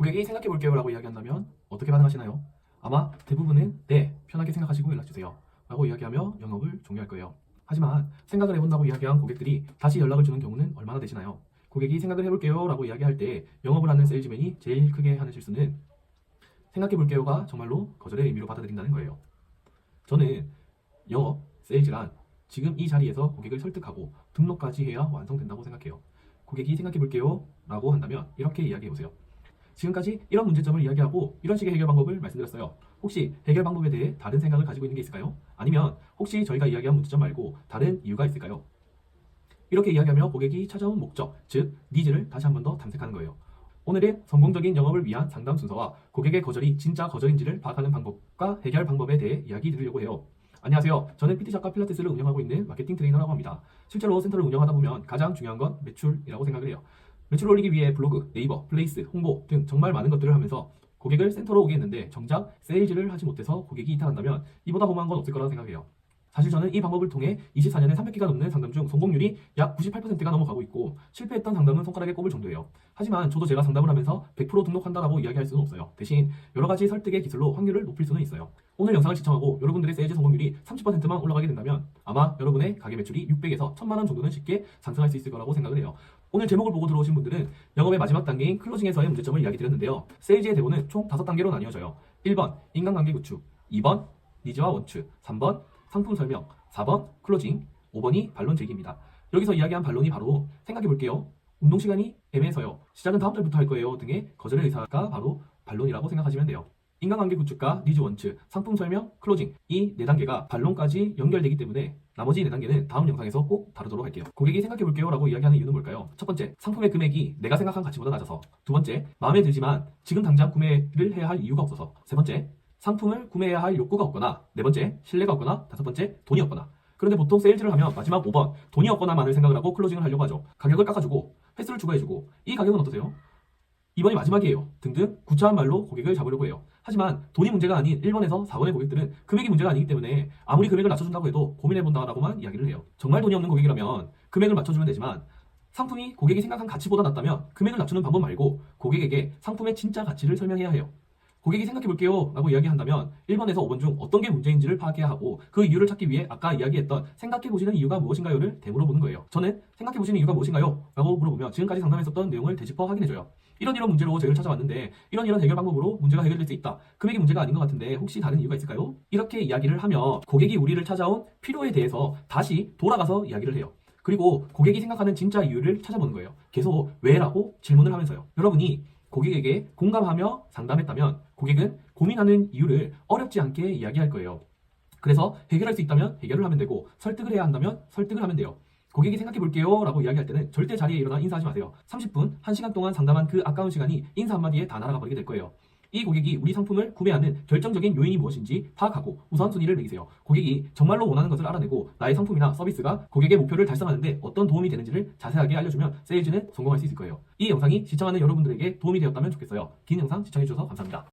고객이 생각해 볼게요 라고 이야기한다면 어떻게 반응하시나요? 아마 대부분은 네, 편하게 생각하시고 연락주세요 라고 이야기하며 영업을 종료할 거예요. 하지만 생각을 해본다고 이야기한 고객들이 다시 연락을 주는 경우는 얼마나 되시나요? 고객이 생각을 해볼게요 라고 이야기할 때 영업을 하는 세일즈맨이 제일 크게 하는 실수는 생각해 볼게요가 정말로 거절의 의미로 받아들인다는 거예요. 저는 영업, 세일즈란 지금 이 자리에서 고객을 설득하고 등록까지 해야 완성된다고 생각해요. 고객이 생각해 볼게요 라고 한다면 이렇게 이야기해 보세요. 지금까지 이런 문제점을 이야기하고 이런 식의 해결 방법을 말씀드렸어요. 혹시 해결 방법에 대해 다른 생각을 가지고 있는 게 있을까요? 아니면 혹시 저희가 이야기한 문제점 말고 다른 이유가 있을까요? 이렇게 이야기하며 고객이 찾아온 목적, 즉 니즈를 다시 한 번 더 탐색하는 거예요. 오늘은 성공적인 영업을 위한 상담 순서와 고객의 거절이 진짜 거절인지를 파악하는 방법과 해결 방법에 대해 이야기 드리려고 해요. 안녕하세요. 저는 PT샵과 필라테스를 운영하고 있는 마케팅 트레이너라고 합니다. 실제로 센터를 운영하다 보면 가장 중요한 건 매출이라고 생각을 해요. 매출을 올리기 위해 블로그, 네이버, 플레이스, 홍보 등 정말 많은 것들을 하면서 고객을 센터로 오게 했는데 정작 세일즈를 하지 못해서 고객이 이탈한다면 이보다 험한 건 없을 거라고 생각해요. 사실 저는 이 방법을 통해 24년에 300개가 넘는 상담 중 성공률이 약 98%가 넘어가고 있고 실패했던 상담은 손가락에 꼽을 정도예요. 하지만 저도 제가 상담을 하면서 100% 등록한다라고 이야기할 수는 없어요. 대신 여러 가지 설득의 기술로 확률을 높일 수는 있어요. 오늘 영상을 시청하고 여러분들의 세일즈 성공률이 30%만 올라가게 된다면 아마 여러분의 가게 매출이 600에서 1000만 원 정도는 쉽게 상승할 수 있을 거라고 생각을 해요. 오늘 제목을 보고 들어오신 분들은 영업의 마지막 단계인 클로징에서의 문제점을 이야기 드렸는데요. 세일즈의 대본은 총 5단계로 나뉘어져요. 1번 인간관계 구축, 2번 니즈와 원추, 3번 상품 설명, 4번 클로징, 5번이 반론 제기입니다. 여기서 이야기한 반론이 바로 생각해 볼게요. 운동 시간이 애매해서요. 시작은 다음 달부터 할 거예요 등의 거절의 의사가 바로 반론이라고 생각하시면 돼요. 인간관계 구축과 니즈 원츠, 상품 설명, 클로징 이 네 단계가 반론까지 연결되기 때문에 나머지 네 단계는 다음 영상에서 꼭 다루도록 할게요. 고객이 생각해 볼게요 라고 이야기하는 이유는 뭘까요? 첫 번째, 상품의 금액이 내가 생각한 가치보다 낮아서. 두 번째, 마음에 들지만 지금 당장 구매를 해야 할 이유가 없어서. 세 번째, 상품을 구매해야 할 욕구가 없거나. 네 번째, 신뢰가 없거나. 다섯 번째, 돈이 없거나. 그런데 보통 세일즈를 하면 마지막 5번, 돈이 없거나만을 생각을 하고 클로징을 하려고 하죠. 가격을 깎아주고, 횟수를 추가해주고, 이 가격은 어떠세요? 이번이 마지막이에요. 등등 구차한 말로 고객을 잡으려고 해요. 하지만 돈이 문제가 아닌 1번에서 4번의 고객들은 금액이 문제가 아니기 때문에 아무리 금액을 낮춰준다고 해도 고민해본다라고만 이야기를 해요. 정말 돈이 없는 고객이라면 금액을 맞춰주면 되지만 상품이 고객이 생각한 가치보다 낮다면 금액을 낮추는 방법 말고 고객에게 상품의 진짜 가치를 설명해야 해요. 고객이 생각해 볼게요 라고 이야기한다면 1번에서 5번 중 어떤 게 문제인지를 파악해야 하고 그 이유를 찾기 위해 아까 이야기했던 생각해 보시는 이유가 무엇인가요를 되물어 보는 거예요. 저는 생각해 보시는 이유가 무엇인가요? 라고 물어보면 지금까지 상담했었던 내용을 되짚어 확인해줘요. 이런 이런 문제로 저희를 찾아왔는데 이런 이런 해결 방법으로 문제가 해결될 수 있다. 금액이 문제가 아닌 것 같은데 혹시 다른 이유가 있을까요? 이렇게 이야기를 하며 고객이 우리를 찾아온 필요에 대해서 다시 돌아가서 이야기를 해요. 그리고 고객이 생각하는 진짜 이유를 찾아보는 거예요. 계속 왜라고 질문을 하면서요. 여러분이 고객에게 공감하며 상담했다면 고객은 고민하는 이유를 어렵지 않게 이야기할 거예요. 그래서 해결할 수 있다면 해결을 하면 되고 설득을 해야 한다면 설득을 하면 돼요. 고객이 생각해 볼게요 라고 이야기할 때는 절대 자리에 일어나 인사하지 마세요. 30분, 1시간 동안 상담한 그 아까운 시간이 인사 한마디에 다 날아가 버리게 될 거예요. 이 고객이 우리 상품을 구매하는 결정적인 요인이 무엇인지 파악하고 우선순위를 매기세요. 고객이 정말로 원하는 것을 알아내고 나의 상품이나 서비스가 고객의 목표를 달성하는데 어떤 도움이 되는지를 자세하게 알려주면 세일즈는 성공할 수 있을 거예요. 이 영상이 시청하는 여러분들에게 도움이 되었다면 좋겠어요. 긴 영상 시청해주셔서 감사합니다.